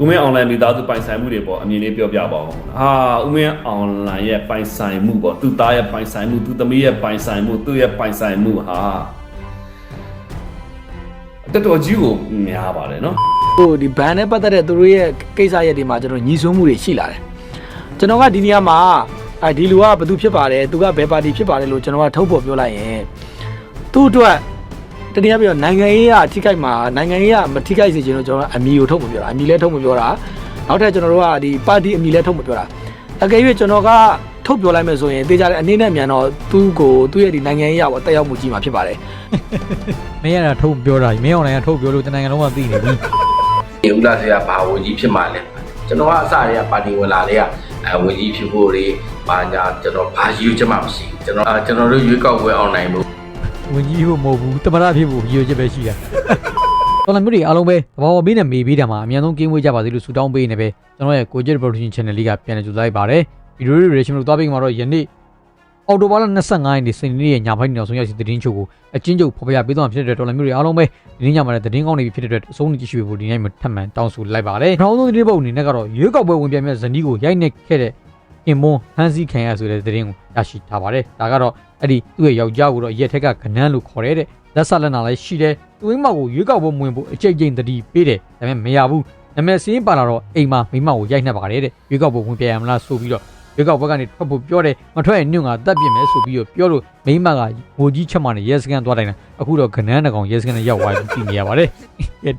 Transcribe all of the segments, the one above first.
ဦးမင်းအွန်လိုင်းမိသားစုပိုင်ဆိုင်မှုတွေပေါ့အမြင်လေးပြောပြပါဦးဟာဦးမင်းအွန်လိုင်းရဲ့ပိုင်ဆိုင်မှုပေါ့သူ့သားရဲ့ပိုင်ဆိုင်မှုသူ့သမီးရဲ့ပိုင်ဆိုင်မှုသူ့ရဲ့ပိုင်ဆိုင်မှုဟာတော်တော်ကြီးကိုများပါတယ်နော်ဟိုဒီဘန်နဲ့ပတ်သက်တဲ့သူတို့ရဲ့ကိစ္စရက်တွေမှာကျွန်တော်ညီဆွမှုတွေရှိလာတယ်ကျွန်တော်ကဒီနေရာမှာအဲဒီလူကဘသူဖြစ်ပါတယ်သူကဘယ်ပါတီဖြစ်ပါတယ်လို့ကျွန်တော်ကထုတ်ဖော်ပြောလိုက်ရင်သူ့အတွက် တနည်းအားဖြင့်နိုင်ငံရေးအထိခိုက်မှာနိုင်ငံရေးကမထိခိုက်စေချင်လို့ကျွန်တော်ကအမီကိုထုတ်မပြောတာအမီလည်းထုတ်မပြောတာနောက်ထပ်ကျွန်တော်တို့ကဒီပါတီအမီလည်းထုတ်မပြောတာအကယ်၍ကျွန်တော်ကထုတ်ပြောလိုက်မယ်ဆိုရင်တေးကြတဲ့အနေနဲ့မြန်တော့သူ့ကိုသူ့ရဲ့ဒီနိုင်ငံရေးအပေါ်တက်ရောက်မှုကြီးမှာဖြစ်ပါတယ်မင်းရတာထုတ်ပြောတာမင်းအောင်လည်းထုတ်ပြောလို့တနိုင်ငံလုံးကသိနေပြီဒီဥလာဆရာဘာဝင်ကြီးဖြစ်မှလဲကျွန်တော်ကအစတွေကပါတီဝင်လာတွေကအဲဝင်ကြီးဖြစ်ဖို့တွေဘာညာကျွန်တော်ဘာယူချက်မှမရှိဘူးကျွန်တော်အာကျွန်တော်တို့ရွေးကောက်ပွဲအောင်နိုင်မှု ဝင်ကြီးဖို့မဟုတ်ဘူးတမရဖြစ်ဖို့ရည်ရွယ်ချက်ပဲရှိတာတော်လည်းမျိုးတွေအားလုံးပဲသဘောပေးနဲ့မေးပေးတာမှာအများဆုံးကင်းဝေးကြပါစေလို့ဆုတောင်းပေးနေပဲကျွန်တော်ရဲ့ Cojet Production Channel လေးကပြန်လည်ကြိုလိုက်ပါတယ်ဗီဒီယိုတွေ reaction လို့သွားပေးမှာတော့ယနေ့အော်တိုဘာလ25ရက်နေ့စနေနေ့ရဲ့ညပိုင်းနောက်ဆုံးရရှိသတင်းချုပ်ကိုအချင်းချုပ်ဖော်ပြပေးသွားမှာဖြစ်တဲ့တော်လည်းမျိုးတွေအားလုံးပဲဒီနေ့ညမှာလည်းသတင်းကောင်းတွေဖြစ်တဲ့အတွက်အဆုံးထိကြည့်ရှုဖို့ဒီနေ့မှထပ်မံတောင်းဆိုလိုက်ပါတယ်နောက်ဆုံးသတင်းပုတ်အနေနဲ့ကတော့ရွေးကောက်ပွဲဝင်ပြိုင်မဲ့ဇနီးကိုရိုက်နှက်ခဲ့တဲ့အင်မွန်ဟန်စီခံရဆိုတဲ့သတင်းကိုရရှိထားပါတယ်ဒါကတော့ အဲ့ဒီသူ့ရဲ့ယောက်ျားကိုတော့ရက်ထက်ကကနန်းလို့ခေါ်တဲ့လက်ဆက်လက်နာလည်းရှိတယ်သူ့အိမ်မောက်ကိုရွေးကောက်ပွဲဝင်ဖို့အကြိတ်ကြိမ်တတိပေးတယ်ဒါပေမဲ့မရဘူးနာမည်စင်းပါလာတော့အိမ်မှာမိမကိုရိုက်နှက်ပါတယ်တဲ့ရွေးကောက်ပွဲဝင်ပြရမလားဆိုပြီးတော့ရွေးကောက်ပွဲကနေထွက်ဖို့ပြောတယ်မထွက်ရင်ညွန့်ကတက်ပြစ်မယ်ဆိုပြီးတော့ပြောလို့မိမကငိုကြီးချက်မှနဲ့ရဲစကန်သွားတိုင်းတာအခုတော့ကနန်းတကောင်ရဲစကန်နဲ့ရောက်သွားပြီးသိနေရပါတယ်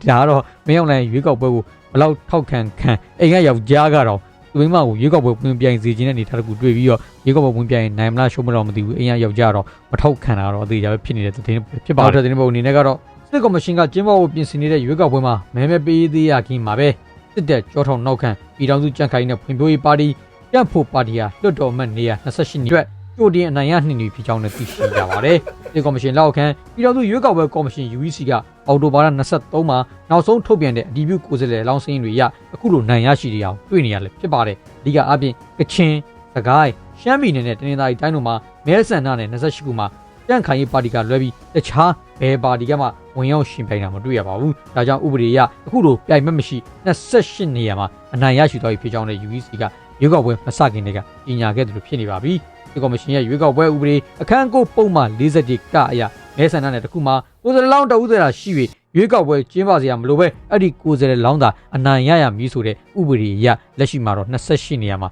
ဒါကတော့မင်းအောင်လည်းရွေးကောက်ပွဲကိုဘလောက်ထောက်ခံခံအိမ်ကယောက်ျားကတော့ သူမိမကိုရွေးကောက်ပွဲဝင်ပြိုင်စေခြင်းတဲ့အနေထားတစ်ခုတွေ့ပြီးတော့ရွေးကောက်ပွဲဝင်ပြိုင်နိုင်မလားရှုံးမလားမသိဘူးအင်ရယောက်ျားတော့မထောက်ခံတာတော့အသေးချာပဲဖြစ်နေတဲ့သတင်းဖြစ်ပါတယ်သတင်းပုံအနေနဲ့ကတော့စစ်ကော်မရှင်ကကျင်းပဖို့ပြင်ဆင်နေတဲ့ရွေးကောက်ပွဲမှာမဲမဲပေးသေးရခင်းမှာပဲစစ်တပ်ကြောထောင်နောက်ခံပြည်ထောင်စုကြံ့ခိုင်နဲ့ဖွံ့ဖြိုးရေးပါတီကြံ့ဖို့ပါတီဟာလွတ်တော်မှတ်နေရ28နှစ်အတွက် ကြိုတင်အနိုင်ရနှင်နေဖြစ်ကြောင်းလည်းသိရှိကြပါတယ်စစ်ကော်မရှင်လက်အောက်ခံပြည်ထောင်စုရွေးကောက်ပွဲကော်မရှင် UEC ကအော်တိုဘာလ23မှာနောက်ဆုံးထုတ်ပြန်တဲ့အဒီဗျူကိုယ်စားလှယ်လောင်းစင်းတွေရအခုလိုနိုင်ရရှိတဲ့အောင်တွေ့နေရလဲဖြစ်ပါတယ်အဓိကအပြင်ကချင်စကိုင်းရှမ်းပြည်နယ်နဲ့တနင်္သာရီတိုင်းတို့မှာမဲဆန္ဒနဲ့28ခုမှာကြန့်ခိုင်ရေးပါတီကလွဲပြီးတခြားဘယ်ပါတီကမှဝင်ရောက်ရှင်ပြိုင်တာမတွေ့ရပါဘူး။ဒါကြောင့်ဥပဒေအရအခုလိုပြိုင်မက်မရှိ28နေရာမှာအနိုင်ရရှိသွားပြီဖြစ်ကြောင်းလည်း UEC ကရွေးကောက်ပွဲမစခင်တည်းကကြီးညာခဲ့တယ်လို့ဖြစ်နေပါပြီ။ ဒီကော်မရှင်ရဲ့ရွေးကောက်ပွဲဥပဒေအခန်းကိုပုံမှန်47ကအရမဲဆန္ဒနဲ့တခုမှာကိုယ်စားလှယ်လောင်းတဦးသေးတာရှိ၍ရွေးကောက်ပွဲကျင်းပစရာမလိုပဲအဲ့ဒီကိုယ်စားလှယ်လောင်းသာအနိုင်ရရမည်ဆိုတဲ့ဥပဒေအရလက်ရှိမှာတော့28နေရာမှာ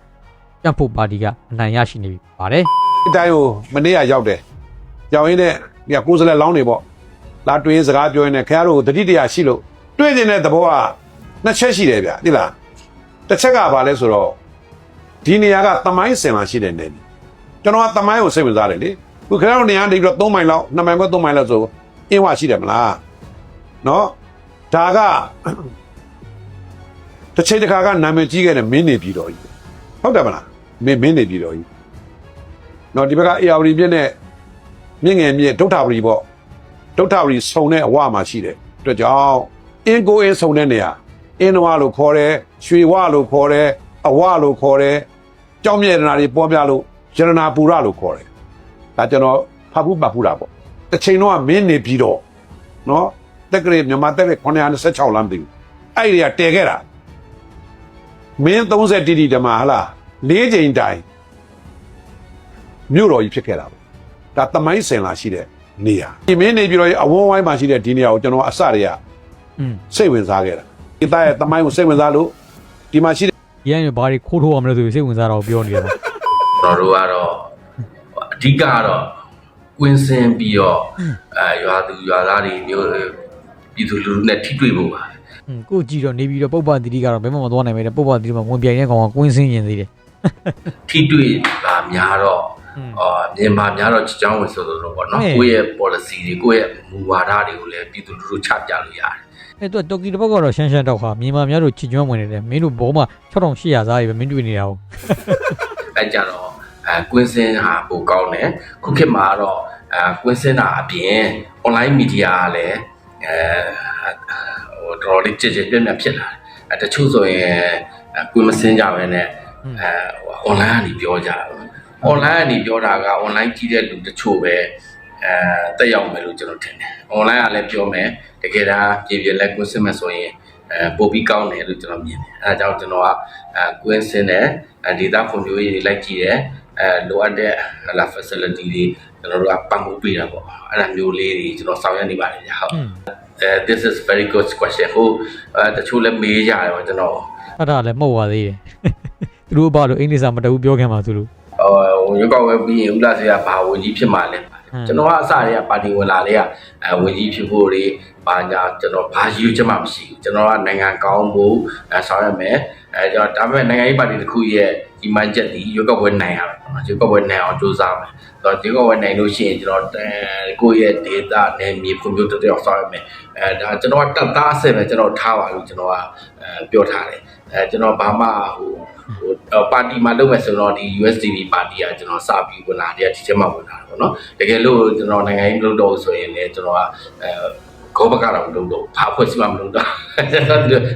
ကြံ့ဖို့ပါတီကအနိုင်ရရှိနေပြီပါတယ်အတိုင်းကိုမနေ့ကရောက်တယ်ကြောင်ရင်းနဲ့ဒီကကိုယ်စလဲလောင်းနေပေါ့လာတွင်းစကားပြောရင်းနဲ့ခင်ဗျားတို့တတိတရားရှိလို့တွေ့နေတဲ့သဘောကနှစ်ချက်ရှိတယ်ဗျသိလားတစ်ချက်ကဘာလဲဆိုတော့ဒီနေရာကတမိုင်းစင်လာရှိတဲ့နေ ကျွန်တော်ကတမိုင်းကိုစိတ်ဝင်စားတယ်လေခုခင်ဗျားတို့နေရာနေပြီးတော့3မိုင်လောက်2မိုင်ခွဲ3မိုင်လောက်ဆိုအင်းဝရှိတယ်မလားနော်ဒါကတစ်ချိန်တစ်ခါကနာမည်ကြီးခဲ့တဲ့မင်းနေပြည်တော်ကြီးဟုတ်တယ်မလားမင်းမင်းနေပြည်တော်ကြီးနော်ဒီဘက်က AR ပြည့်နဲ့မြင့်ငယ်မြင့်ဒုဋ္ဌပရီပေါ့ဒုဋ္ဌပရီဆုံတဲ့အဝမှာရှိတယ်အတွက်ကြောင့်အင်းကိုအင်းဆုံတဲ့နေရာအင်းနဝလို့ခေါ်တယ်ရွှေဝလို့ခေါ်တယ်အဝလို့ခေါ်တယ်ကြောင်းမြဲတနာတွေပေါ်ပြလို့ ရတနာပူရလို့ခေါ်တယ်ဒါကျွန်တော်ဖတ်ဘူးပတ်ဘူးတာပေါ့တစ်ချိန်တော့မင်းနေပြီးတော့နော်တက်ကလေးမြန်မာတက်ကလေး926လမ်းပြီအဲ့ဒီကတည်ခဲ့တာမင်း30တိတိဓမ္မဟလား၄ချိန်တိုင်မြို့တော်ကြီးဖြစ်ခဲ့တာပေါ့ဒါတမိုင်းစင်လာရှိတဲ့နေရာဒီမင်းနေပြီးတော့အဝန်းဝိုင်းမှာရှိတဲ့ဒီနေရာကိုကျွန်တော်အစတွေကอืมစိတ်ဝင်စားခဲ့တာဒီသားရဲ့တမိုင်းကိုစိတ်ဝင်စားလို့ဒီမှာရှိတဲ့ရန်ရဘာတွေခိုးထိုးအောင်မလို့ဆိုစိတ်ဝင်စားတော့ပြောနေတယ်ပေါ့ ကျွန်တော်တို့ကတော့အဓိကတော့ကွင်းစင်ပြီးတော့အဲရွာသူရွာသားတွေမျိုးပြည်သူလူထုနဲ့ထိတွေ့ဖို့ပါကိုကြည့်တော့နေပြီးတော့ပုပ္ပတိတိကတော့ဘယ်မှမသွားနိုင်ပဲပုပ္ပတိတိမှာဝင်ပြိုင်တဲ့ကောင်ကကွင်းစင်းရင်သေးတယ်ထိတွေ့ပါများတော့အော်မြန်မာများတော့ကြောင်းဝင်ဆိုလိုတော့ပေါ့နော်ကိုယ့်ရဲ့ policy တွေကိုယ့်ရဲ့မူဝါဒတွေကိုလည်းပြည်သူလူထုချပြလို့ရတယ်အဲ့တော့တိုကီတစ်ဘက်ကတော့ရှမ်းရှမ်းတော့ဟာမြန်မာများတို့ချီကျွမ်းဝင်နေတယ်မင်းတို့ဘောမှာ6800စားပြီပဲမင်းတွေ့နေတာဟုတ် အဲကြတော့အဲကွင်းစင်ဟာပိုကောင်းတယ်ခုခေတ်မှာတော့အဲကွင်းစင်တာအပြင် online media ကလည်းအဲဟိုတော်တော်လေးကြည်ကြည်ပြည့်ပြည့်ဖြစ်လာတယ်အဲတချို့ဆိုရင်အဲကွင်းမစင်ကြပဲနဲ့အဲဟို online ကနေပြောကြတာ online ကနေပြောတာက online ကြည့်တဲ့လူတချို့ပဲအဲတက်ရောက်မယ်လို့ကျွန်တော်ထင်တယ် online ကလည်းပြောမယ်တကယ်တမ်းပြည်ပြည့်လက်ကွင်းစင်မယ်ဆိုရင် အဲပို့ပြီးကောင်းတယ်လို့ကျွန်တော်မြင်တယ်အဲဒါကြောင့်ကျွန်တော်ကအဲကွင်းစင်းတယ်အဲဒေတာဖွံ့ဖြိုးရေးတွေလိုက်ကြည့်တယ်အဲလိုအပ်တဲ့ဟလာ facility တွေကျွန်တော်တို့ကပံ့ပိုးပေးတာပေါ့အဲ့ဒါမျိုးလေးတွေကျွန်တော်ဆောင်ရွက်နေပါတယ်ညာဟုတ်အဲ this is very good question ဟိုအဲတချို့လည်းမေးကြတယ်ပေါ့ကျွန်တော်ဖတ်တာလည်းမှုတ်သွားသေးတယ်သူတို့ဘာလို့အင်္ဂလိပ်စာမတဘူးပြောခံပါသူတို့ဟိုရွေးကောက်ပွဲပြီးရင်ဥလာစေကဘာဝင်ကြီးဖြစ်မှာလဲ ကျွန်တော်ကအစတည်းကပါတီဝင်လာလေးကအဲဝင်ကြီးဖြစ်ဖို့တွေဘာညာကျွန်တော်ဘာယူချက်မှမရှိဘူးကျွန်တော်ကနိုင်ငံကောင်းဖို့အဲဆောင်ရမယ်အဲကျွန်တော်ဒါပေမဲ့နိုင်ငံရေးပါတီတစ်ခုရဲ့ဒီမှန်ချက်ဒီရွေးကောက်ပွဲနိုင်ရမယ်ရွေးကောက်ပွဲနိုင်အောင်ကြိုးစားမယ်ဆိုတော့ရွေးကောက်ပွဲနိုင်လို့ရှိရင်ကျွန်တော်ကိုယ့်ရဲ့ data နဲ့မြေဖွံ့ဖြိုးတိုးတက်အောင်ဆောင်ရမယ်အဲဒါကျွန်တော်ကတက်သားအဆင့်ပဲကျွန်တော်ထားပါလို့ကျွန်တော်ကအဲပြောထားတယ်အဲကျွန်တော်ဘာမှဟို ဟိုပါတီမှာလုပ်မယ်ဆိုတော့ဒီ USDP ပါတီကကျွန်တော်စပြီးဝင်လာတဲ့ဒီချက်မှဝင်လာတယ်ပေါ့နော်တကယ်လို့ကျွန်တော်နိုင်ငံရေးမလုပ်တော့ဘူးဆိုရင်လည်းကျွန်တော်ကအဲကောဘကတော့မလုပ်တော့ဘာဖွဲ့စည်းမှမလုပ်တော့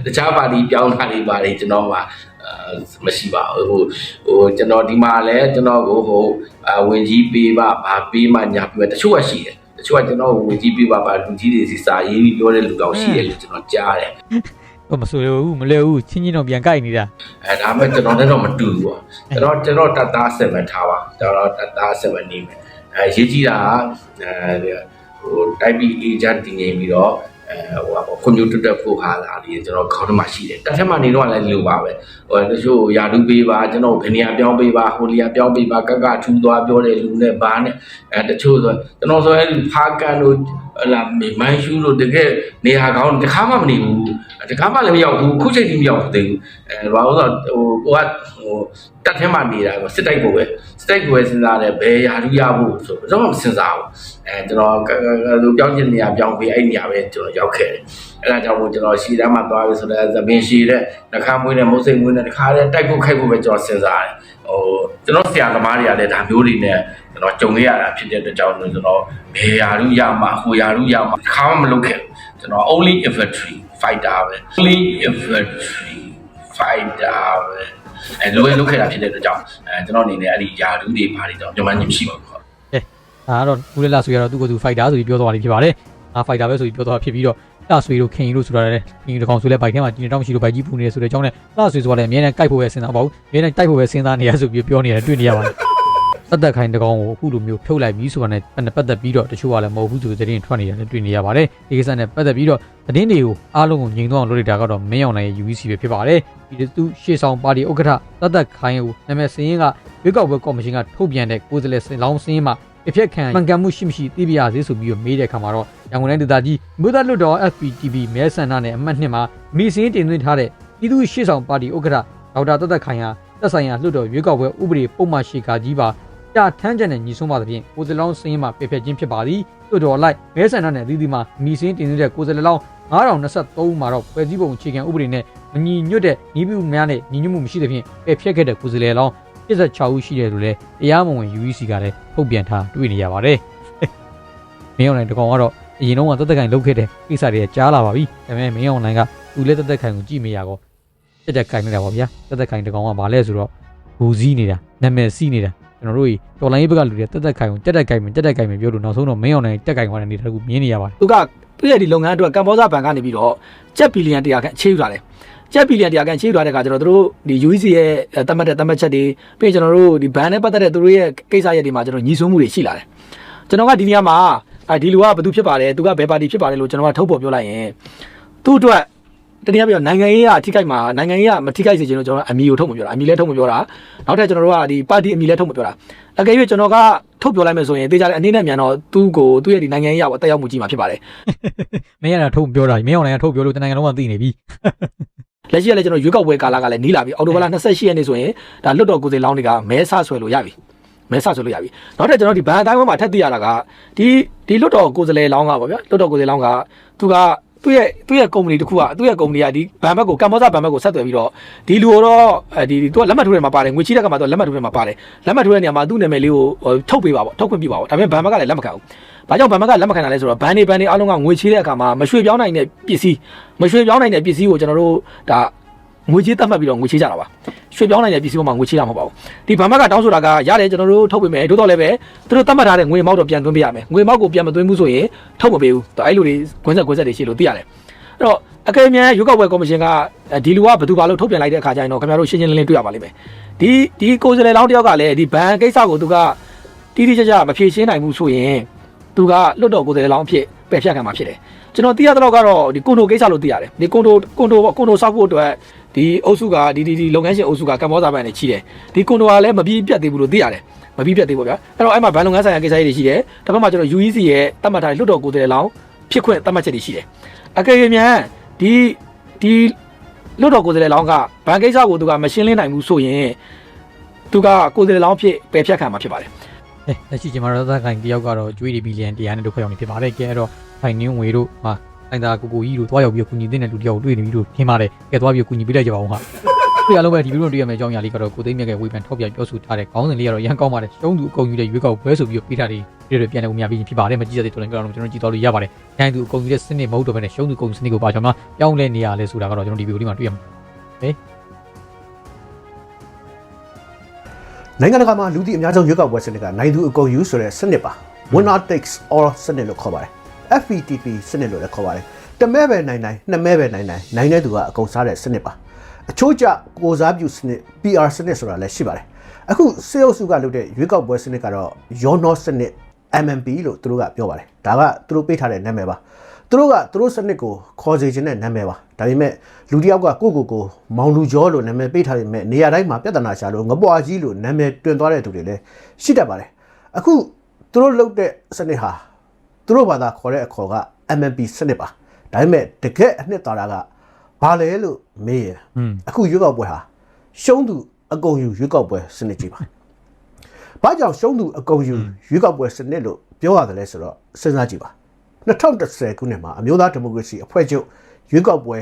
တခြားပါတီပြောင်းတာတွေပါလေကျွန်တော်ကအာမရှိပါဘူးဟိုဟိုကျွန်တော်ဒီမှာလည်းကျွန်တော်ကိုဟိုအဝင်ကြီးပေးပါဘာပေးမှညာပေးတချို့ကရှိတယ်တချို့ကကျွန်တော်ဝင်ကြီးပေးပါပါလူကြီးတွေစီစာရေးပြီးပြောတဲ့လူတော်ရှိတယ်လို့ကျွန်တော်ကြားတယ် ဟိုမဆိုရဘူးမလဲဘူးချင်းချင်းတော့ပြန်ကြိုက်နေတာအဲဒါမှကျွန်တော်နဲ့တော့မတူဘူးပေါ့ကျွန်တော်ကျွန်တော်တတ်သားဆက်မထားပါကျွန်တော်တတ်သားဆက်မနေမယ်အဲရေးကြည့်တာအဲဟိုတိုက်ပြီး agent တင်ငိမ့်ပြီးတော့အဲဟိုပါကွန်ပျူတာတက်ဖို့ဟာလာလေးကျွန်တော်ခေါင်းထဲမှာရှိတယ်တက်ထက်မှနေတော့လည်းလိုပါပဲဟိုတချို့ယာတူပေးပါကျွန်တော်ဘယ်နေရာပြောင်းပေးပါဟိုနေရာပြောင်းပေးပါကကထူးသွားပြောတဲ့လူနဲ့ဘာနဲ့အဲတချို့ဆိုကျွန်တော်ဆိုရင်ဖာကန်တို့ဟလာမိုင်းရှူးလို့တကယ်နေရာကောင်းတခါမှမနေဘူးတခါမှလည်းမရောက်ဘူးခုချိန်ထိမရောက်ဘူးသေးဘူးအဲဘာလို့ဆိုတော့ဟိုကိုကဟိုတက်ထဲမှာနေတာကစစ်တိုက်ဖို့ပဲစစ်တိုက်ကိုပဲစဉ်းစားတယ်ဘယ်ယာတူရဖို့ဆိုတော့မစဉ်းစားဘူးအဲကျွန်တော်ဟိုပြောင်းချင်နေရာပြောင်းပြီးအဲ့နေရာပဲကျွန်တော်ရောက်ခဲ့တယ်အဲ့ဒါကြောင့်မို့ကျွန်တော်ရှီတန်းမှာသွားပြီဆိုတော့သပင်ရှီတဲ့နှခမ်းမွေးနဲ့မုတ်စိတ်မွေးနဲ့တခါတည်းတိုက်ဖို့ခိုက်ဖို့ပဲကျွန်တော်စဉ်းစားတယ်ဟိုကျွန်တော်ဆရာသမားတွေကလည်းဒါမျိုးတွေနဲ့ ကျွန်တော်ကြုံခဲ့ရတာဖြစ်တဲ့အတွက်ကြောင့်ကျွန်တော်ဘယ်ယာတူရမှာဟိုယာတူရမှာတခါမှမလုပ်ခဲ့ဘူးကျွန်တော် only infantry fighter ပဲ only infantry fighter ပဲအဲလိုပဲလုပ်ခဲ့တာဖြစ်တဲ့အတွက်ကြောင့်အဲကျွန်တော်အနေနဲ့အဲ့ဒီယာတူတွေဘာတွေတော့ကျွန်မညမရှိပါဘူးဟုတ်ဒါကတော့ဦးလေးလာဆွေကတော့သူ့ကိုယ်သူ fighter ဆိုပြီးပြောသွားတာဖြစ်ပါတယ်ငါ fighter ပဲဆိုပြီးပြောသွားတာဖြစ်ပြီးတော့လာဆွေတို့ခင်ရီတို့ဆိုတာလည်းခင်ရီတကောင်ဆိုလဲဘိုက်ထဲမှာဒီတောင်ရှိလို့ဘိုက်ကြီးပူနေတယ်ဆိုတဲ့အကြောင်းနဲ့လာဆွေဆိုတာလည်းအမြဲတမ်းကြိုက်ဖို့ပဲစဉ်းစားပါဘူးအမြဲတမ်းတိုက်ဖို့ပဲစဉ်းစားနေရဆိုပြီးပြောနေရတယ်တွေ့နေရပါတယ် သက်သက်ခိုင်တကောင်ကိုအခုလိုမျိုးဖြုတ်လိုက်ပြီးဆိုတာနဲ့ပတ်သက်ပြီးတော့တချို့ကလည်းမဟုတ်ဘူးဆိုတဲ့သတင်းထွက်နေရတယ်တွေ့နေရပါတယ်ဒီကိစ္စနဲ့ပတ်သက်ပြီးတော့သတင်းတွေကိုအားလုံးကိုငြိမ်သွားအောင်လုပ်လိုက်တာကတော့မင်းအောင်နိုင်ရဲ့ UEC ပဲဖြစ်ပါတယ်ဒီသူရှေ့ဆောင်ပါတီဥက္ကဋ္ဌသက်သက်ခိုင်ကိုနာမည်စင်းရင်ကရွေးကောက်ပွဲကော်မရှင်ကထုတ်ပြန်တဲ့ကိုယ်စားလှယ်စင်လောင်းစင်းမှာအဖြစ်ခံမှန်ကန်မှုရှိမရှိသိပြရစေဆိုပြီးတော့မေးတဲ့အခါမှာတော့ရန်ကုန်တိုင်းဒေသကြီးမြို့သားလွတ်တော် FPTV မဲဆန္ဒနဲ့အမှတ်နှစ်မှာမိစင်းတင်သွင်းထားတဲ့ပြည်သူ့ရှေ့ဆောင်ပါတီဥက္ကဋ္ဌဒေါက်တာသက်သက်ခိုင်ဟာသက်ဆိုင်ရာလွတ်တော်ရွေးကောက်ပွဲဥပဒေပုံမှန်ရှိကာကြီးပါ တာထမ်းချက်နဲ့ညီဆုံးပါသဖြင့်ကိုယ်စားလောင်းစင်းမှာပြပြချင်းဖြစ်ပါသည်လွတ်တော်လိုက်မဲဆန္ဒနဲ့အသီးသီးမှာမိစင်းတင်သွင်းတဲ့ကိုယ်စားလှယ်လောင်း9023မှာတော့ဖွဲ့စည်းပုံအခြေခံဥပဒေနဲ့မညီညွတ်တဲ့ညီမှုများနဲ့ညီညွတ်မှုမရှိသဖြင့်ပြဖြတ်ခဲ့တဲ့ကိုယ်စားလှယ်လောင်း86ဦးရှိတယ်လို့လည်းတရားမဝင် UEC ကလည်းထုတ်ပြန်ထားတွေ့နေရပါတယ်။မင်းအောင်နိုင်တကောင်ကတော့အရင်တော့ကတက်တက်ခိုင်လုပ်ခဲ့တဲ့ကိစ္စတွေကကြားလာပါပြီ။ဒါပေမဲ့မင်းအောင်နိုင်ကသူလည်းတက်တက်ခိုင်ကိုကြည့်မရတော့တက်တက်ခိုင်နေတာပါဗျာ။တက်တက်ခိုင်တကောင်ကဘာလဲဆိုတော့ဘူစည်းနေတာနာမည်စီးနေတာ ကျွန်တော်တို့တော်လိုင်းရေးဘက်ကလူတွေတက်တက်ခိုင်ကိုတက်တက်ခိုင်မယ်တက်တက်ခိုင်မယ်ပြောလို့နောက်ဆုံးတော့မင်းအောင်နိုင်တက်ခိုင်သွားတဲ့နေတာတခုမြင်နေရပါတယ်သူကသူ့ရဲ့ဒီလုပ်ငန်းအတွက်ကမ္ဘောဇဘဏ်ကနေပြီးတော့ကျပ်ဘီလီယံ100ခန့်အခြေယူလာတယ်ကျပ်ဘီလီယံ100ခန့်အခြေယူလာတဲ့အခါကျတော့သူတို့ဒီ UEC ရဲ့တတ်မှတ်တဲ့တတ်မှတ်ချက်တွေပြီးရင်ကျွန်တော်တို့ဒီဘဏ်နဲ့ပတ်သက်တဲ့သူတို့ရဲ့ကိစ္စရပ်တွေမှာကျွန်တော်ညီဆွမှုတွေရှိလာတယ်ကျွန်တော်ကဒီနေရာမှာအဲဒီလူကဘယ်သူဖြစ်ပါတယ်သူကဘယ်ပါတီဖြစ်ပါတယ်လို့ကျွန်တော်ကထုတ်ဖော်ပြောလိုက်ရင်သူ့အတွက် တနည်းအားဖြင့်နိုင်ငံရေးအထိခိုက်မှာနိုင်ငံရေးကမထိခိုက်စေချင်လို့ကျွန်တော်အမီကိုထုတ်မပြောတာအမီလည်းထုတ်မပြောတာနောက်ထပ်ကျွန်တော်တို့ကဒီပါတီအမီလည်းထုတ်မပြောတာအကယ်၍ကျွန်တော်ကထုတ်ပြောလိုက်မယ်ဆိုရင်တေချာတဲ့အနေနဲ့မြန်တော့သူ့ကိုသူ့ရဲ့ဒီနိုင်ငံရေးအပေါ်တက်ရောက်မှုကြီးမှာဖြစ်ပါတယ်မင်းရတာထုတ်ပြောတာမင်းအောင်နိုင်ကထုတ်ပြောလို့တနိုင်ငံလုံးကသိနေပြီလက်ရှိကလည်းကျွန်တော်ရွေးကောက်ပွဲကာလကလည်းနီးလာပြီအော်တိုဘာလ28ရက်နေ့ဆိုရင်ဒါလွတ်တော်ကိုယ်စားလောင်းတွေကမဲဆဆွဲလို့ရပြီမဲဆဆွဲလို့ရပြီနောက်ထပ်ကျွန်တော်ဒီဘဏ်အတိုင်းဝန်းမှာထပ်သိရတာကဒီဒီလွတ်တော်ကိုယ်စားလှယ်လောင်းကပေါ့ဗျာလွတ်တော်ကိုယ်စားလှယ်လောင်းကသူက သူ့ရဲ့သူ့ရဲ့ကုမ္ပဏီတစ်ခုကသူ့ရဲ့ကုမ္ပဏီကဒီဘဏ်ဘက်ကိုကမ္ဘောဇဘဏ်ဘက်ကိုဆက်သွယ်ပြီးတော့ဒီလူတော့အဲဒီသူကလက်မှတ်ထိုးထဲမှာပါတယ်ငွေချီးတဲ့ကမှာသူကလက်မှတ်ထိုးထဲမှာပါတယ်လက်မှတ်ထိုးတဲ့နေရာမှာသူ့နာမည်လေးကိုထုတ်ပေးပါပေါ့ထုတ်ခွင့်ပြုပါပေါ့ဒါပေမဲ့ဘဏ်ဘက်ကလည်းလက်မခံဘူးဘာကြောင့်ဘဏ်ဘက်ကလက်မခံတာလဲဆိုတော့ဘဏ်တွေဘဏ်တွေအားလုံးကငွေချေးတဲ့အခါမှာမရွှေ့ပြောင်းနိုင်တဲ့ပစ္စည်းမရွှေ့ပြောင်းနိုင်တဲ့ပစ္စည်းကိုကျွန်တော်တို့ဒါ ငွေချေးတတ်မှတ်ပြီးတော့ငွေချေးကြတာပါရွှေ့ပြောင်းနိုင်တဲ့ပစ္စည်းပေါ်မှာငွေချေးတာမဟုတ်ပါဘူးဒီဘဏ်ဘက်ကတောင်းဆိုတာကရတယ်ကျွန်တော်တို့ထုတ်ပေးမယ်တို့တော့လည်းပဲသူတို့တတ်မှတ်ထားတဲ့ငွေမောက်တော့ပြန်သွင်းပေးရမယ်ငွေမောက်ကိုပြန်မသွင်းဘူးဆိုရင်ထုတ်မပေးဘူးဒါအဲ့လိုတွေကွင်းဆက်ကွင်းဆက်တွေရှိလို့သိရတယ်အဲ့တော့အကယ်မြန်ရွေးကောက်ပွဲကော်မရှင်ကဒီလူကဘယ်သူဘာလို့ထုတ်ပြန်လိုက်တဲ့အခါကျရင်တော့ခင်ဗျားတို့ရှင်းရှင်းလင်းလင်းတွေ့ရပါလိမ့်မယ်ဒီဒီကိုယ်စားလှယ်လောင်းတယောက်ကလည်းဒီဘန်ကိစ္စကိုသူကတိတိကျကျမဖြေရှင်းနိုင်ဘူးဆိုရင်သူကလွတ်တော်ကိုယ်စားလှယ်လောင်းအဖြစ်ပယ်ဖြတ်ခံမှာဖြစ်တယ်ကျွန်တော်သိရတဲ့လောက်ကတော့ဒီကွန်ဒိုကိစ္စလို့သိရတယ်ဒီကွန်ဒိုကွန်ဒိုကွန်ဒိုဆောက်ဖို့အတွက် ဒီအုပ်စုကဒီဒီဒီလုပ်ငန်းရှင်အုပ်စုကကမ္ဘောဇာဘန်နဲ့ချီတယ်ဒီကွန်ဒိုကလည်းမပြီးပြတ်သေးဘူးလို့သိရတယ်မပြီးပြတ်သေးဘူးဗျာအဲ့တော့အဲ့မှာဘန်လုပ်ငန်းဆိုင်ရာကိစ္စတွေရှိတယ်တစ်ဖက်မှာကျွန်တော် UEC ရဲ့တတ်မှတ်ထားတဲ့လွတ်တော်ကိုယ်စားလှယ်လောင်းဖြစ်ခွင့်တတ်မှတ်ချက်တွေရှိတယ်အကယ်၍မြန်ဒီဒီလွတ်တော်ကိုယ်စားလှယ်လောင်းကဘန်ကိစ္စကိုသူကမရှင်းလင်းနိုင်ဘူးဆိုရင်သူကကိုယ်စားလှယ်လောင်းဖြစ်ပယ်ဖြတ်ခံမှာဖြစ်ပါတယ်အဲလက်ရှိချိန်မှာတော့သက်ခိုင်တယောက်ကတော့ကျွေးဒီဘီလီယံတရားနဲ့ဒုက္ခရောက်နေဖြစ်ပါတယ်ကဲအဲ့တော့ဖိုင်နင်းဝေတို့ဟာ တိုင်တာကိုကိုကြီးတို့တွားရောက်ပြီးကူညီတဲ့လူတယောက်တွေ့နေပြီလို့ထင်ပါတယ်ကဲတွားပြီးကူညီပေးလိုက်ကြပါဦးဟာဒီအလုံးပဲဒီဗီဒီယိုတွေ့ရမယ့်အကြောင်းအရာလေးကတော့ကိုသိမ်းမြတ်ကဝေဖန်ထောက်ပြပြောဆိုထားတဲ့ခေါင်းစဉ်လေးကတော့ရန်ကောင်းပါတယ်ရှုံးသူအကုန်ယူတဲ့ရွေးကောက်ပွဲဆိုပြီးတော့ပေးထားတဲ့ပြည်တွေပြန်နေဦးများပြီးဖြစ်ပါတယ်မကြည့်ရသေးတော်လည်းကျွန်တော်တို့ကြည့်တော်လို့ရပါတယ်ခိုင်းသူအကုန်ယူတဲ့စနစ်မဟုတ်တော့ဘဲနဲ့ရှုံးသူအကုန်စနစ်ကိုပါကျွန်တော်ပြောင်းလဲနေရလဲဆိုတာကတော့ကျွန်တော်ဒီဗီဒီယိုလေးမှာတွေ့ရမှာနိုင်ငံတကာမှာလူသိအများဆုံးရွေးကောက်ပွဲစနစ်ကနိုင်သူအကုန်ယူဆိုတဲ့စနစ်ပါ winner takes all စနစ်လို့ခေါ်ပါတယ် FPTP စနစ်လို့လည်းခေါ်ပါတယ်တမဲပဲနိုင်နိုင်နှစ်မဲပဲနိုင်နိုင်နိုင်တဲ့သူကအကုန်စားတဲ့စနစ်ပါအချို့ကျကိုစားပြုစနစ် PR စနစ်ဆိုတာလည်းရှိပါတယ်အခုစေအုပ်စုကလုပ်တဲ့ရွေးကောက်ပွဲစနစ်ကတော့ Yono စနစ် MMP လို့သူတို့ကပြောပါတယ်ဒါကသူတို့ပေးထားတဲ့နာမည်ပါသူတို့ကသူတို့စနစ်ကိုခေါ်စေခြင်းတဲ့နာမည်ပါဒါပေမဲ့လူတစ်ယောက်ကကိုယ့်ကိုယ်ကိုမောင်လူကျော်လို့နာမည်ပေးထားပေမဲ့နေရာတိုင်းမှာပြဿနာရှာလို့ငပွားကြီးလို့နာမည်တွင်သွားတဲ့သူတွေလည်းရှိတတ်ပါတယ်အခုသူတို့လုပ်တဲ့စနစ်ဟာ သူတို့ဘာသာခေါ်တဲ့အခေါ်က MMP စနစ်ပါဒါပေမဲ့တကယ်အနှစ်သာရကဘာလဲလို့မေးရင်อืมအခုရွေးကောက်ပွဲဟာရှုံးသူအကုန်ယူရွေးကောက်ပွဲစနစ်ကြီးပါ။ဘာကြောင့်ရှုံးသူအကုန်ယူရွေးကောက်ပွဲစနစ်လို့ပြောရတယ်လဲဆိုတော့စဉ်းစားကြည့်ပါ။2010ခုနှစ်မှာအမျိုးသားဒီမိုကရေစီအဖွဲ့ချုပ်ရွေးကောက်ပွဲ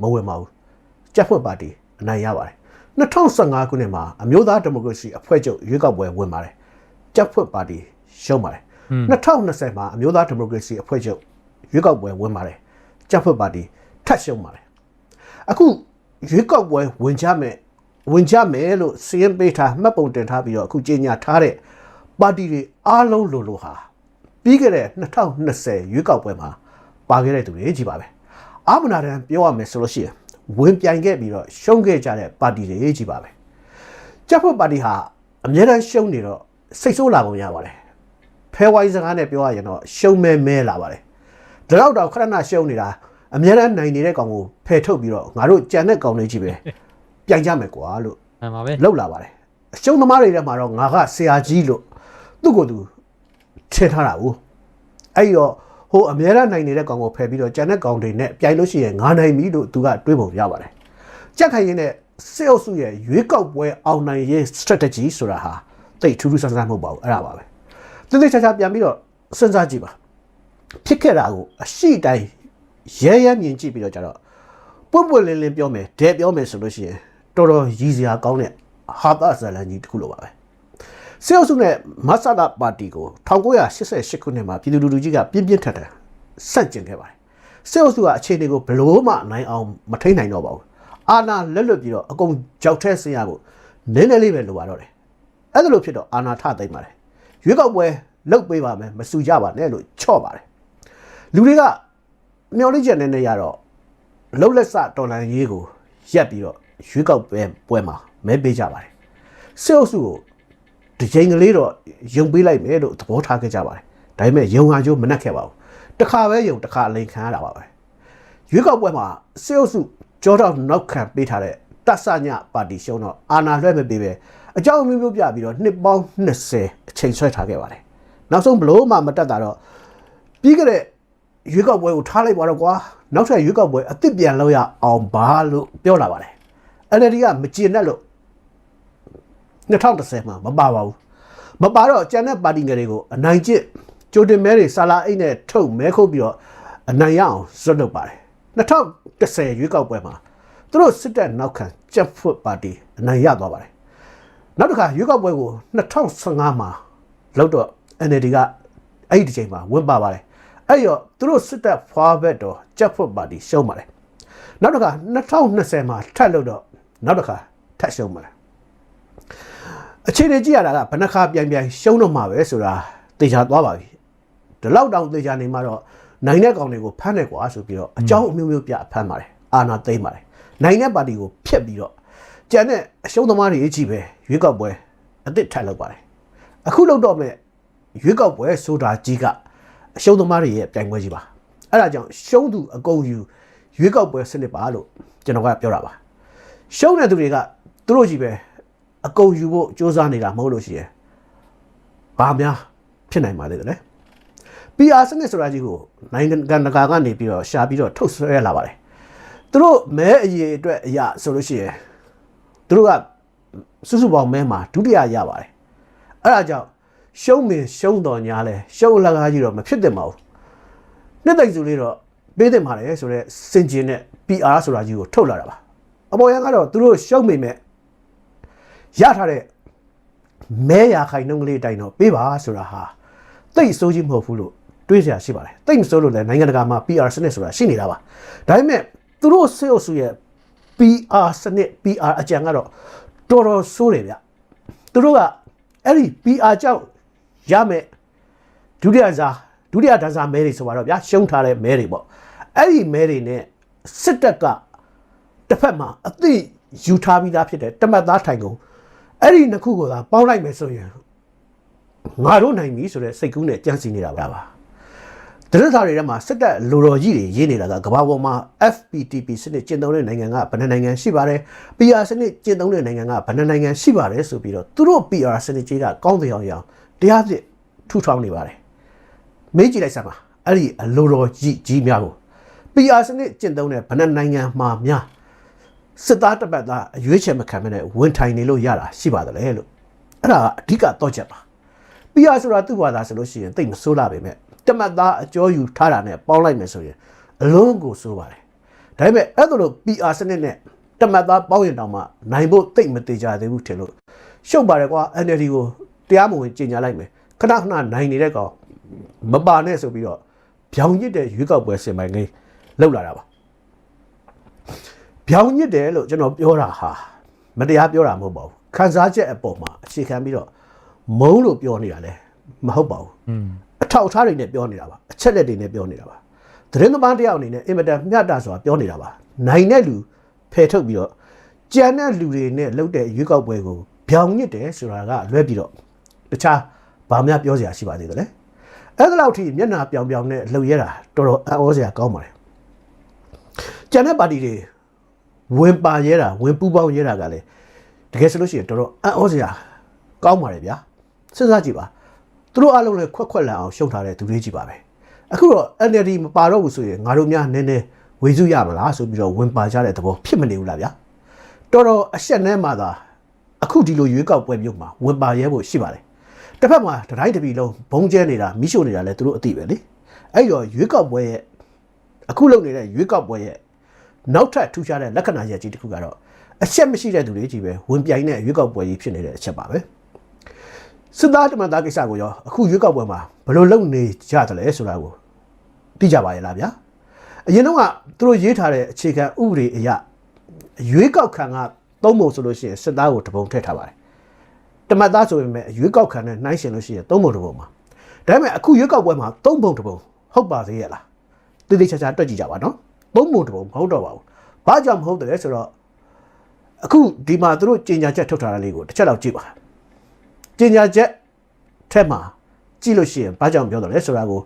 မဝင်ပါဘူး။ကြက်ဖွက်ပါတီအနိုင်ရပါတယ်။2015ခုနှစ်မှာအမျိုးသားဒီမိုကရေစီအဖွဲ့ချုပ်ရွေးကောက်ပွဲဝင်ပါတယ်။ကြက်ဖွက်ပါတီရှုံးပါတယ်။ 2020မှာအမျိုးသားဒီမိုကရေစီအဖွဲ့ချုပ်ရွေးကောက်ပွဲဝင်ပါတယ်။ကြက်ဖွက်ပါတီထပ်ရှုံးပါတယ်။အခုရွေးကောက်ပွဲဝင်ကြမယ်ဝင်ကြမယ်လို့စီရင်ပေးထားမှတ်ပုံတင်ထားပြီးတော့အခုကြေညာထားတဲ့ပါတီတွေအားလုံးလိုလိုဟာပြီးခဲ့တဲ့2020ရွေးကောက်ပွဲမှာပါခဲ့တဲ့သူတွေကြီးပါပဲအာမနာတန်ပြောရမယ်ဆိုလို့ရှိရင်ဝင်ပြိုင်ခဲ့ပြီးတော့ရှုံးခဲ့ကြတဲ့ပါတီတွေကြီးပါပဲကြက်ဖွက်ပါတီဟာအများတန်းရှုံးနေတော့စိတ်ဆိုးလာပုံရပါတယ် ဖဲဝိုင်းစကားနဲ့ပြောရရင်တော့ရှုံးမဲမဲလာပါတယ်ဒါတော့တော့ခရဏရှုံးနေတာအများအားနိုင်နေတဲ့ကောင်ကိုဖယ်ထုတ်ပြီးတော့ငါတို့ကြံတဲ့ကောင်လေးကြီးပဲပြိုင်ကြမယ်ကွာလို့မှန်ပါပဲလောက်လာပါတယ်အရှုံးသမားတွေထဲမှာတော့ငါကဆရာကြီးလို့သူ့ကိုယ်သူထင်ထားတာဘူးအဲ့ဒီတော့ဟိုအများအားနိုင်နေတဲ့ကောင်ကိုဖယ်ပြီးတော့ကြံတဲ့ကောင်တွေနဲ့ပြိုင်လို့ရှိရင်ငါနိုင်ပြီလို့သူကတွေးပုံရပါတယ်ကြက်ခိုင်ရင်တဲ့စေအုပ်စုရဲ့ရွေးကောက်ပွဲအောင်နိုင်ရေး strategy ဆိုတာဟာတိတ်ထူးထူးဆန်းဆန်းမဟုတ်ပါဘူးအဲ့ဒါပါပဲ တိတိကျကျပြန်ပြီးတော့စဉ်းစားကြည့်ပါဖြစ်ခဲ့တာကိုအရှိတိုင်းရဲရဲမြင်ကြည့်ပြီးတော့ကြတော့ပွတ်ပွတ်လင်းလင်းပြောမယ်ဒဲပြောမယ်ဆိုလို့ရှိရင်တော်တော်ရည်စရာကောင်းတဲ့ဟာသဇလန်ကြီးတစ်ခုလိုပါပဲစေအုပ်စုနဲ့မဆလာပါတီကို1988ခုနှစ်မှာပြည်သူလူထုကြီးကပြင်းပြင်းထန်ထန်ဆန့်ကျင်ခဲ့ပါတယ်စေအုပ်စုကအခြေအနေကိုဘလို့မှနိုင်အောင်မထိန်နိုင်တော့ပါဘူးအာဏာလက်လွတ်ပြီးတော့အကုန်ကြောက်ထဲဆင်းရဖို့နည်းနည်းလေးပဲလိုပါတော့တယ်အဲ့ဒါလို့ဖြစ်တော့အာဏာထသိမ့်ပါတယ် ရွေးကောက်ပွဲလုပ်ပေးပါမယ်မစူကြပါနဲ့လို့ချော့ပါတယ်လူတွေကမျော်လင့်ချက်နဲ့နဲ့ရတော့လှုပ်လက်စတော်လန်ရေးကိုရက်ပြီးတော့ရွေးကောက်ပွဲပွဲမှာမဲပေးကြပါတယ်စေအုပ်စုကိုဒီချိန်ကလေးတော့ယုံပေးလိုက်မယ်လို့သဘောထားခဲ့ကြပါတယ်ဒါပေမဲ့ယုံဟာကျိုးမနှက်ခဲ့ပါဘူးတစ်ခါပဲယုံတစ်ခါအလိန်ခံရတာပါပဲရွေးကောက်ပွဲမှာစေအုပ်စုကြောတော့နောက်ခံပေးထားတဲ့တဆညပါတီရှုံးတော့အာဏာလွှဲမပေးပဲ အကြောင်းအမျိုးမျိုးပြပြီးတော့နှစ်ပေါင်း20အချိန်ဆွဲထားခဲ့ပါတယ်နောက်ဆုံးဘလို့မှမတက်တာတော့ပြီးကြတဲ့ရွေးကောက်ပွဲကိုထားလိုက်ပါတော့ကွာနောက်ထပ်ရွေးကောက်ပွဲအစ်စ်ပြန်လုပ်ရအောင်ပါလို့ပြောလာပါတယ် NLD ကမကျေနပ်လို့2010မှာမပါပါဘူးမပါတော့ကျန်တဲ့ပါတီငယ်တွေကိုအနိုင်ကျင့်ကြိုတင်မဲတွေဆာလာအိတ်နဲ့ထုတ်မဲခုတ်ပြီးတော့အနိုင်ရအောင်စွတ်လုပ်ပါတယ်2010ရွေးကောက်ပွဲမှာသူတို့စစ်တပ်နောက်ခံကြက်ဖွတ်ပါတီအနိုင်ရသွားပါတယ် နောက်တစ်ခါရွေးကောက်ပွဲကို2015မှာလောက်တော့ NLD ကအဲ့ဒီတစ်ချိန်မှာဝင်ပါပါတယ်အဲ့ရောသူတို့စစ်တပ်ဖွာဘက်တော့ကြက်ဖွတ်ပါတီရှုံးပါတယ်နောက်တစ်ခါ2020မှာထပ်လို့တော့နောက်တစ်ခါထပ်ရှုံးပါတယ်အခြေအနေကြည့်ရတာကဘယ်နှခါပြန်ပြန်ရှုံးတော့မှာပဲဆိုတာတေချာသွားပါပြီဒီလောက်တောင်တေချာနေမှာတော့နိုင်တဲ့ကောင်တွေကိုဖမ်းတယ်ကွာဆိုပြီးတော့အကြောင်းအမျိုးမျိုးပြဖမ်းပါတယ်အာနာသိမ့်ပါတယ်နိုင်တဲ့ပါတီကိုဖျက်ပြီးတော့ ကျန်တဲ့အရှုံးသမားတွေအကြီးပဲရွေးကောက်ပွဲအစ်စ်ထိုင်လောက်ပါတယ်အခုလောက်တော့မဲ့ရွေးကောက်ပွဲဆိုတာကြီးကအရှုံးသမားတွေရဲ့ပြိုင်ပွဲကြီးပါအဲ့ဒါကြောင့်ရှုံးသူအကုန်ယူရွေးကောက်ပွဲစနစ်ပါလို့ကျွန်တော်ကပြောတာပါရှုံးတဲ့သူတွေကသူတို့ကြီးပဲအကုန်ယူဖို့စ조사နေတာမဟုတ်လို့ရှိရင်ဘာများဖြစ်နိုင်ပါလေတဲ့ PR စနစ်ဆိုတာကြီးကိုနိုင်ငံတကာကနေပြီးတော့ရှာပြီးတော့ထုတ်ဆွဲလာပါတယ်သူတို့မဲအရေးအတွက်အရာဆိုလို့ရှိရင် သူတို့ကစုစုပေါင်းမဲမှာဒုတိယရပါတယ်အဲ့ဒါကြောင့်ရှုံးမင်ရှုံးတော်ညာလဲရှုံးလကားကြီးတော့မဖြစ်တင်ပါဘူးနှစ်သိမ့်စုလေးတော့ပေးတင်ပါတယ်ဆိုတော့စင်ကျင်နဲ့ PR ဆိုတာကြီးကိုထုတ်လာတာပါအပေါ်ရန်ကတော့သူတို့ရှုံးမိမဲ့ရထားတဲ့မဲရခိုင်နှုံးကလေးတိုင်တော့ပေးပါဆိုတာဟာတိတ်ဆိုးကြီးမဟုတ်ဘူးလို့တွေးစရာရှိပါတယ်တိတ်မဆိုးလို့လည်းနိုင်ငံတကာမှာ PR စနစ်ဆိုတာရှိနေတာပါဒါပေမဲ့သူတို့ဆေးအုပ်စုရဲ့ PR စနစ် PR အကြံကတော့တော်တော်ဆိုးတယ်ဗျသူတို့ကအဲ့ဒီ PR ကြောင့်ရမယ်ဒုတိယစားဒုတိယဒန်းစားမဲတွေဆိုတော့ဗျာရှုံးထားတဲ့မဲတွေပေါ့အဲ့ဒီမဲတွေနဲ့စစ်တပ်ကတစ်ဖက်မှာအသိယူထားပြီးသားဖြစ်တဲ့တမတ်သားထိုင်ကုန်အဲ့ဒီနှစ်ခုကိုသာပေါင်းလိုက်မယ်ဆိုရင်ငါတို့နိုင်ပြီဆိုတဲ့စိတ်ကူးနဲ့ကြံ့စီနေတာပါပါ တရသားတွေထဲမှာစစ်တပ်လိုတော်ကြီးတွေရေးနေတာကကမ္ဘာပေါ်မှာ FPTP စနစ်ကျင့်သုံးတဲ့နိုင်ငံကဘယ်နှနိုင်ငံရှိပါတယ် PR စနစ်ကျင့်သုံးတဲ့နိုင်ငံကဘယ်နှနိုင်ငံရှိပါတယ်ဆိုပြီးတော့သူတို့ PR စနစ်ကြီးကကောင်းတဲ့အောင်ရအောင်တရားဖြစ်ထူထောင်နေပါတယ်မေးကြည့်လိုက်စမ်းပါအဲ့ဒီအလိုတော်ကြီးကြီးများကို PR စနစ်ကျင့်သုံးတဲ့ဗနက်နိုင်ငံမှာများစစ်သားတစ်ပတ်သားအရွေးချယ်မခံမနဲ့ဝင်ထိုင်နေလို့ရတာရှိပါတယ်လေလို့အဲ့ဒါကအဓိကတော့ချက်ပါ PR ဆိုတာသူ့ဘာသာဆိုလို့ရှိရင်တိတ်မဆိုးလာပေမဲ့ တမတ်သားအကျော်ယူထားတာနဲ့ပေါင်းလိုက်မယ်ဆိုရင်အလုံးကိုဆိုးပါတယ်ဒါပေမဲ့အဲ့ဒါလို့ PR စနစ်နဲ့တမတ်သားပေါင်းရင်တောင်မှနိုင်ဖို့တိတ်မသေးကြသေးဘူးထင်လို့ရှုပ်ပါတယ်ကွာ NLD ကိုတရားမဝင်ကြီးညာလိုက်မယ်ခဏခဏနိုင်နေတဲ့ကောင်မပါနဲ့ဆိုပြီးတော့ဗျောင်ညစ်တဲ့ရွေးကောက်ပွဲစင်ပိုင်ကိန်းလောက်လာတာပါဗျောင်ညစ်တယ်လို့ကျွန်တော်ပြောတာဟာမတရားပြောတာမဟုတ်ပါဘူးခန်းစားချက်အပေါ်မှာအခြေခံပြီးတော့မုန်းလို့ပြောနေတာလဲမဟုတ်ပါဘူးอืมအ ထောက်အထားတွေနဲ့ပြောနေတာပါအချက်လက်တွေနဲ့ပြောနေတာပါသတင်းသမားတစ်ယောက်အနေနဲ့အင်မတန်မျှတစွာပြောနေတာပါနိုင်တဲ့လူဖယ်ထုတ်ပြီးတော့ကြံတဲ့လူတွေနဲ့လှုပ်တဲ့ရွေးကောက်ပွဲကိုဗျောင်ညစ်တယ်ဆိုတာကလွဲပြီးတော့တခြားဘာမှပြောစရာရှိပါသေးတယ်လေအဲ့ဒါလောက်ထိမျက်နှာပြောင်ပြောင်နဲ့လှုပ်ရတာတော်တော်အံ့ဩစရာကောင်းပါတယ်ကျန်တဲ့ပါတီတွေဝင်ပါရဲတာဝင်ပူးပေါင်းရဲတာကလည်းတကယ်ဆိုလို့ရှိရင်တော်တော်အံ့ဩစရာကောင်းပါတယ်ဗျာစဉ်းစားကြည့်ပါ သူတို့အလုံးလည်းခွက်ခွက်လန်အောင်ရှုံထားတဲ့သူတွေကြီးပါပဲအခုတော့ NLD မပါတော့ဘူးဆိုရင်ငါတို့များနည်းနည်းဝေစုရမလားဆိုပြီးတော့ဝင်ပါကြတဲ့သဘောဖြစ်မနေဘူးလားဗျာတော်တော်အရှက်နဲ့မှသာအခုဒီလိုရွေးကောက်ပွဲမျိုးမှာဝင်ပါရဲဖို့ရှိပါတယ်တစ်ဖက်မှာတတိုင်းတစ်ပြည်လုံးဘုံကျဲနေတာမိရှို့နေတာလဲသူတို့အသိပဲလေအဲ့တော့ရွေးကောက်ပွဲရဲ့အခုလုပ်နေတဲ့ရွေးကောက်ပွဲရဲ့နောက်ထပ်ထူးခြားတဲ့လက္ခဏာရပ်ကြီးတစ်ခုကတော့အချက်မရှိတဲ့သူတွေကြီးပဲဝင်ပြိုင်တဲ့ရွေးကောက်ပွဲကြီးဖြစ်နေတဲ့အချက်ပါပဲ စစ်သားတမန်သားကိစ္စကိုရောအခုရွေးကောက်ပွဲမှာဘယ်လိုလုပ်နေကြတယ်လဲဆိုတာကိုသိကြပါရဲ့လားဗျာအရင်တော့ကသူတို့ရေးထားတဲ့အခြေခံဥပဒေအရရွေးကောက်ခံကသုံးပုံဆိုလို့ရှိရင်စစ်သားကိုတပုံထည့်ထားပါတယ်တမတ်သားဆိုပေမဲ့ရွေးကောက်ခံတဲ့နှိုင်းရှင်လို့ရှိရင်သုံးပုံတစ်ပုံမှာဒါပေမဲ့အခုရွေးကောက်ပွဲမှာသုံးပုံတစ်ပုံဟုတ်ပါသေးရဲ့လားတိတိကျကျတွက်ကြည့်ကြပါနော်သုံးပုံတစ်ပုံမဟုတ်တော့ပါဘူးဘာကြောင့်မဟုတ်တယ်လဲဆိုတော့အခုဒီမှာသူတို့ကြေညာချက်ထုတ်ထားတာလေးကိုတစ်ချက်တော့ကြည့်ပါ ကြေညာချက်ထက်မှာကြည့်လို့ရှိရင်ဘာကြောင့်ပြောတယ်လဲဆိုတာကို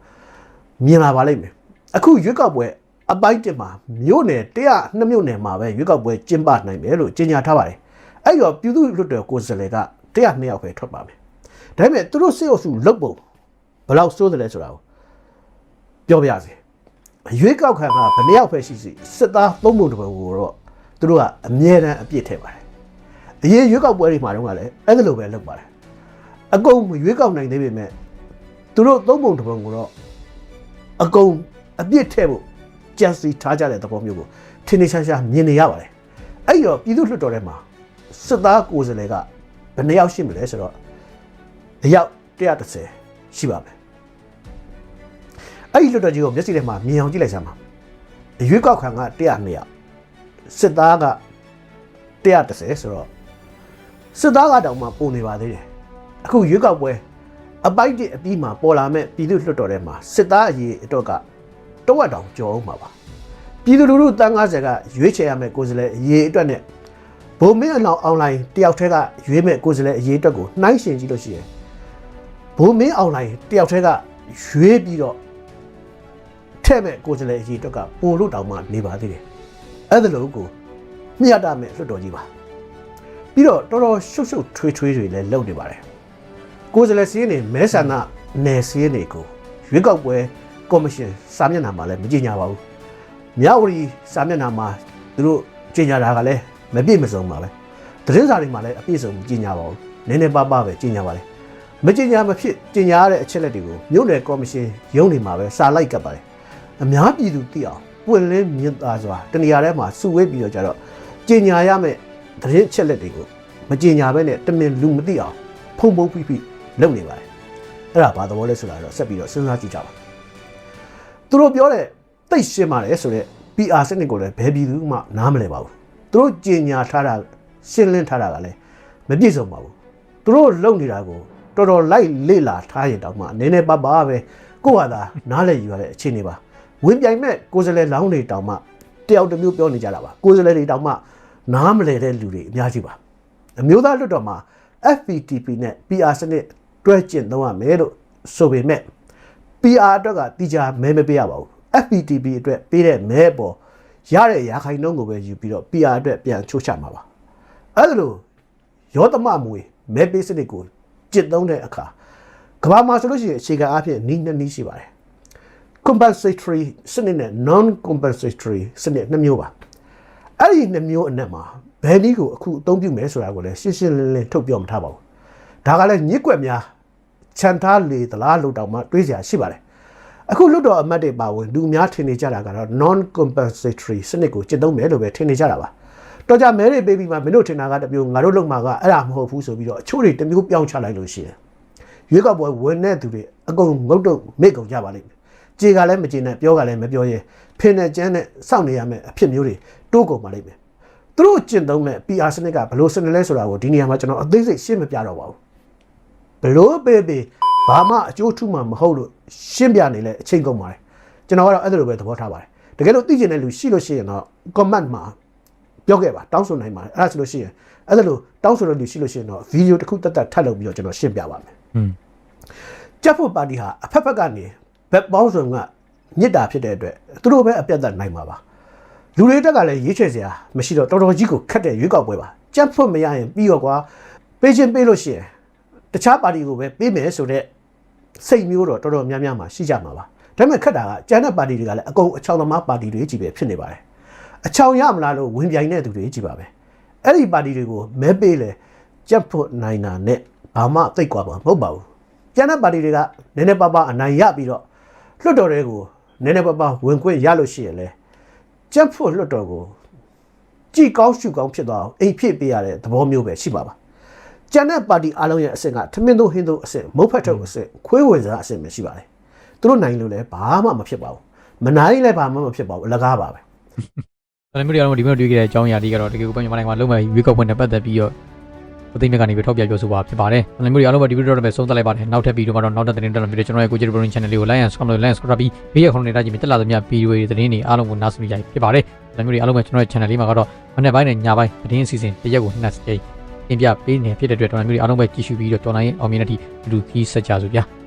မြင်လာပါလိမ့်မယ်အခုရွေးကောက်ပွဲအပိုင်းတင်မှာမြို့နယ်102မြို့နယ်မှာပဲရွေးကောက်ပွဲကျင်းပနိုင်မယ်လို့ကြေညာထားပါတယ်အဲ့တော့ပြည်သူ့လွတ်တော်ကိုယ်စားလှယ်က102ယောက်ပဲထွက်ပါမယ်။ဒါပေမဲ့သူတို့စေအုပ်စုလုတ်ပုံဘယ်လောက်စိုးတယ်လဲဆိုတာကိုပြောပြရစီ။အရွေးကောက်ခံကဘယ်နှစ်ယောက်ပဲရှိစီစစ်သားသုံးပုံတစ်ပုံကိုတော့သူတို့ကအမြဲတမ်းအပြစ်ထည့်ပါတယ်။အရင်ရွေးကောက်ပွဲတွေမှာတော့ကလည်းအဲ့ဒါလိုပဲလုပ်ပါတယ်။ အကုန်ရွေးကောက်နိုင်သေးပေမဲ့သူတို့သုံးပုံတစ်ပုံကိုတော့အကုန်အပြစ်ထည့်ဖို့ကြံစီထားကြတဲ့သဘောမျိုးကိုထင်ထင်ရှားရှားမြင်နေရပါတယ်။အဲ့တော့ပြည်သူ့လွှတ်တော်ထဲမှာစစ်သားကိုယ်စားလှယ်ကဘယ်နှစ်ယောက်ရှိမလဲဆိုတော့အယောက်130ရှိပါမယ်အဲ့ဒီလွတ်တော်ကြီးကိုမျက်စိထဲမှာမြင်အောင်ကြည့်လိုက်စမ်းပါအရွေးကောက်ခံက102ယောက်စစ်သားက130ဆိုတော့စစ်သားကတောင်မှပုံနေပါသေးတယ် အခုရွေးကောက်ပွဲအပိုက်တစ်အပြီးမှာပေါ်လာမဲ့ပြည်သူ့လွှတ်တော်ထဲမှာစစ်သားအရေးအတွက်ကတဝက်တောင်ကျော်အောင်ပါပါပြည်သူလူထုတန်း90ကရွေးချယ်ရမယ့်ကိုယ်စားလှယ်အရေးအတွက်နဲ့ဘုံမင်းအလောင်းအွန်လိုင်းတယောက်တည်းကရွေးမဲ့ကိုယ်စားလှယ်အရေးအတွက်ကိုနှိုင်းယှဉ်ကြည့်လို့ရှိရင်ဘုံမင်းအွန်လိုင်းတယောက်တည်းကရွေးပြီးတော့ထဲ့မဲ့ကိုယ်စားလှယ်အရေးအတွက်ကပို့လို့တောင်မှနေပါသေးတယ်အဲ့ဒါလို့ကိုမျှတမဲ့လွတ်တော်ကြီးပါပြီးတော့တော်တော်ရှုပ်ရှုပ်ထွေးထွေးတွေလည်းလုပ်နေပါတယ် ကိုယ်စားလှယ်စီးရင်နေမဲဆန္ဒနယ်စီးရင်နေကိုရွေးကောက်ပွဲကော်မရှင်စာမျက်နှာမှာလည်းမကြင်ညာပါဘူးမြဝတီစာမျက်နှာမှာသူတို့ကြင်ညာတာကလည်းမပြည့်မစုံပါပဲသတင်းစာတွေမှာလည်းအပြည့်စုံမကြင်ညာပါဘူးနည်းနည်းပါးပါးပဲကြင်ညာပါလေမကြင်ညာမဖြစ်ကြင်ညာရတဲ့အချက်လက်တွေကိုမြို့နယ်ကော်မရှင်ရုံးတွေမှာပဲစာလိုက်ကပ်ပါတယ်အများပြည်သူသိအောင်ပွင့်လင်းမြင်သာစွာတနေရာထဲမှာစုဝေးပြီးတော့ကြတော့ကြင်ညာရမယ့်သတင်းအချက်လက်တွေကိုမကြင်ညာပဲနဲ့တမင်လူမသိအောင်ဖုံဖုံဖိဖိ လုပ်နေပါတယ်အဲ့ဒါဘာသဘောလဲဆိုတာတော့ဆက်ပြီးတော့စဉ်းစားကြည့်ကြပါသူတို့ပြောတဲ့တိတ်ရှင်းပါတယ်ဆိုတော့ PR စနစ်ကိုလည်းဘယ်ပြည်သူမှနားမလည်ပါဘူးသူတို့ကြင်ညာထားတာရှင်းလင်းထားတာကလည်းမပြည့်စုံပါဘူးသူတို့လုပ်နေတာကိုတော်တော်လိုက်လေ့လာထားရင်တောင်မှနည်းနည်းပါးပါးပဲကိုယ့်ဟာသာနားလည်ယူရတဲ့အခြေအနေပါဝင်ပြိုင်မဲ့ကိုယ်စလဲလောင်းတွေတောင်မှတယောက်တစ်မျိုးပြောနေကြတာပါကိုယ်စလဲတွေတောင်မှနားမလည်တဲ့လူတွေအများကြီးပါအမျိုးသားလွတ်တော်မှာ FPTP နဲ့ PR စနစ် တွဲကျင့်သုံးရမယ်လို့ဆိုပေမဲ့ PR အတွက်ကတိကျမဲမပေးရပါဘူး FPTP အတွက်ပေးတဲ့မဲပေါ်ရတဲ့ရာခိုင်နှုန်းကိုပဲယူပြီးတော့ PR အတွက်ပြန်ချိုးချမှာပါအဲ့ဒါလို့ရောသမမွေမဲပေးစနစ်ကိုကျင့်သုံးတဲ့အခါကမ္ဘာမှာဆိုလို့ရှိရင်အခြေခံအားဖြင့်နီးနှစ်နီးရှိပါတယ် compensatory စနစ်နဲ့ non compensatory စနစ်နှစ်မျိုးပါအဲ့ဒီနှစ်မျိုးအနက်မှာဘယ်နည်းကိုအခုအသုံးပြုမယ်ဆိုတာကိုလည်းရှင်းရှင်းလင်းလင်းထုတ်ပြောမထားပါဘူးဒါကလည်းညစ်ကွက်များ ခြံထားလေသလားလို့တောင်မှတွေးစရာရှိပါတယ်အခုလွတ်တော်အမတ်တွေပါဝင်လူများထင်နေကြတာကတော့ non compensatory စနစ်ကိုကျင့်သုံးမယ်လို့ပဲထင်နေကြတာပါတော့ကြမဲတွေပေးပြီးမှမင်းတို့ထင်တာကတမျိုးငါတို့လုံမှာကအဲ့ဒါမဟုတ်ဘူးဆိုပြီးတော့အချို့တွေတမျိုးပြောင်းချလိုက်လို့ရှိရင်ရွေးကောက်ပွဲဝင်တဲ့သူတွေအကုန်ငုတ်တုတ်မိတ်ကုန်ကြပါလိမ့်မယ်ကြေကလည်းမကြေနဲ့ပြောကလည်းမပြောရဲဖင်နဲ့ကျန်းနဲ့စောင့်နေရမယ်အဖြစ်မျိုးတွေတိုးကုန်ပါလိမ့်မယ်သူတို့ကျင့်သုံးမဲ့ PR စနစ်ကဘယ်လိုစနစ်လဲဆိုတာကိုဒီနေရာမှာကျွန်တော်အသေးစိတ်ရှင်းမပြတော့ပါဘူး ဘလို့ပေးပေးဘာမှအကျိုးထူးမှမဟုတ်လို့ရှင်းပြနေလဲအချိန်ကုန်ပါတယ်ကျွန်တော်ကတော့အဲ့ဒါလိုပဲသဘောထားပါတယ်တကယ်လို့သိကျင်တဲ့လူရှိလို့ရှိရင်တော့ comment မှာပြောခဲ့ပါတောင်းဆိုနိုင်ပါတယ်အဲ့ဒါဆိုလို့ရှိရင်အဲ့ဒါလိုတောင်းဆိုတဲ့လူရှိလို့ရှိရင်တော့ဗီဒီယိုတစ်ခုတက်တက်ထပ်လုပ်ပြီးတော့ကျွန်တော်ရှင်းပြပါမယ်อืมကြက်ဖို့ပါတီဟာအဖက်ဖက်ကနေဘက်ပေါင်းစုံကညစ်တာဖြစ်တဲ့အတွက်သူတို့ပဲအပြတ်သက်နိုင်မှာပါလူတွေတက်ကလည်းရွေးချယ်စရာမရှိတော့တော်တော်ကြီးကိုခက်တဲ့ရွေးကောက်ပွဲပါကြက်ဖို့မရရင်ပြီးတော့ကွာပေးချင်းပေးလို့ရှိရင် တခြားပါတီကိုပဲပေးမယ်ဆိုတော့စိတ်မျိုးတော့တော်တော်များများမှာရှိကြမှာပါဒါပေမဲ့ခက်တာကကျန်တဲ့ပါတီတွေကလည်းအကုန်အချောင်သမားပါတီတွေကြီးပဲဖြစ်နေပါတယ်အချောင်ရမလားလို့ဝင်ပြိုင်တဲ့သူတွေကြီးပါပဲအဲ့ဒီပါတီတွေကိုမဲပေးလေကြက်ဖို့နိုင်တာနဲ့ဘာမှသိကွာမှာမဟုတ်ပါဘူးကျန်တဲ့ပါတီတွေကနည်းနည်းပါးပါးအနိုင်ရပြီးတော့လွှတ်တော်တွေကိုနည်းနည်းပါးပါးဝင်ခွင့်ရလို့ရှိရင်လေကြက်ဖို့လွှတ်တော်ကိုကြည်ကောင်းရှုကောင်းဖြစ်သွားအောင်အိမ်ဖြစ်ပေးရတဲ့သဘောမျိုးပဲရှိပါပါ ကျန်တဲ့ပါတီအားလုံးရဲ့အဆင့်ကထမင်းတို့ဟင်းတို့အဆင့်မုတ်ဖက်ထုတ်အဆင့်ခွေးဝင်စားအဆင့်ပဲရှိပါတယ်သူတို့နိုင်လို့လည်းဘာမှမဖြစ်ပါဘူးမနိုင်လည်းဘာမှမဖြစ်ပါဘူးအလကားပါပဲဒါလည်းမျိုးတွေအားလုံးဒီမျိုးတွေ့ခဲ့တဲ့အကြောင်းအရာတွေကတော့တကယ်ကိုပြန်မြန်မာနိုင်ငံမှာလုံးဝရွေးကောက်ပွဲနဲ့ပတ်သက်ပြီးတော့ပသိမြက်ကနေပြီးထောက်ပြပြောဆိုပါဖြစ်ပါတယ်။ဒါလည်းမျိုးတွေအားလုံးပဲဒီဗီဒီယိုတော့ပဲဆုံးသက်လိုက်ပါတယ်။နောက်ထပ်ဗီဒီယိုမှာတော့နောက်ထပ်သတင်းတက်လာပြီးတော့ကျွန်တော်ရဲ့ကိုဂျီဘရိုင်း channel လေးကို like and subscribe လုပ် like and subscribe ပြီးဘေးရခုံနေတာကြည့်ပြီးတက်လာသမျှဗီဒီယိုတွေသတင်းတွေအားလုံးကိုနားဆင်ကြဖြစ်ပါတယ်။ဒါမျိုးတွေအားလုံးပဲကျွန်တော်ရဲ့ channel လေးမှာကတော့မနေ့ပိုင်းနဲ့ညပိုင်းသတင်းအစီအစဉ်တစ်ရက်ကိုနှစ်ကြိမ် တင်ပြပေးနေဖြစ်တဲ့အတွက်တော်တော်မျိုးတွေအားလုံးပဲကြည့်ရှုပြီးတော့တော်လိုင်းရဲ့အောင်မြင်တဲ့အထိဒီလိုကြီးဆက်ကြစို့ဗျာ။